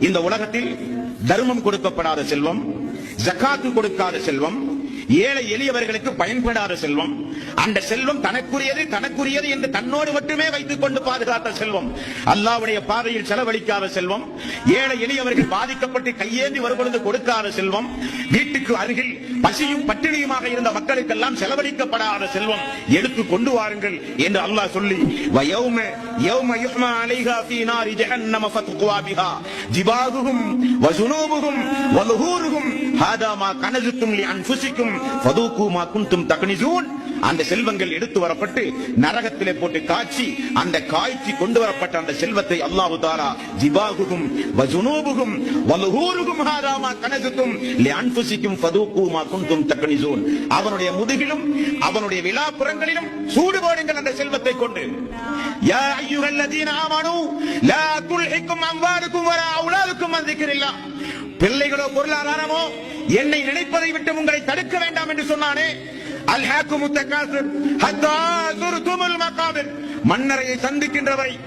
இந்த உலகத்தில் தர்மம் கொடுக்கப்படாத செல்வம் ஜக்காத்து கொடுக்காத செல்வம் ஏழை எளியவர்களுக்கு பயன்படாத செல்வம். அந்த செல்வம் தனக்குரியது தனக்குரியது என்று தன்னோடு மட்டுமே வைத்துக் கொண்டு பாதுகாத்த செல்வம். அல்லாவுடைய பாதையில் செலவழிக்காத செல்வம். ஏழை எளியவர்கள் பாதிக்கப்பட்டு கையேந்தி வருபொழுது கொடுக்காத செல்வம். வீட்டுக்கு அருகில் பசியும் பட்டினியுமாக இருந்த மக்களுக்கெல்லாம் செலவழிக்கப்படாத செல்வம். எடுத்து கொண்டு வாருங்கள் என்று அல்லாஹ் சொல்லி வயௌம யௌம யுஹ்மா அலைஹா ஃபீ நாரி ஜஹன்னம ஃபத்குவா பிஹா. ஜிபாகுஹும் வஜுனூபுஹும் வலுஹூருஹும் ஹாதா மா கனசுத்தும் லி அன்ஃபுசிக்கும் ஃபதூகு மா குன்தும் தக்னிசூன் அந்த செல்வங்கள் எடுத்து வரப்பட்டு நரகத்திலே போட்டு காய்ச்சி அந்த காய்ச்சி கொண்டு வரப்பட்ட அந்த செல்வத்தை அல்லாஹு தாரா ஜிபாகுகும் வஜுனூபுகும் வலுஹூருகும் ஹாராமா கனசுக்கும் கனசுத்தும் லி அன்ஃபுசிக்கும் ஃபதூகு மா குன்தும் தக்னிசூன் அவனுடைய முதுகிலும் அவனுடைய விழாப்புறங்களிலும் சூடுபாடுங்கள் அந்த செல்வத்தை கொண்டு. யா அய்யுஹல்லதீன ஆமானு லா துல்ஹிக்கும் அம்வாலுக்கும் வலா அவுலாதுக்கும் அன் பிள்ளைகளோ பொருளாதாரமோ என்னை நினைப்பதை விட்டு உங்களை தடுக்க வேண்டாம் என்று சொன்னானே. அல் ஹாக்கு முத்தகாசு மன்னரையை சந்திக்கின்றவரை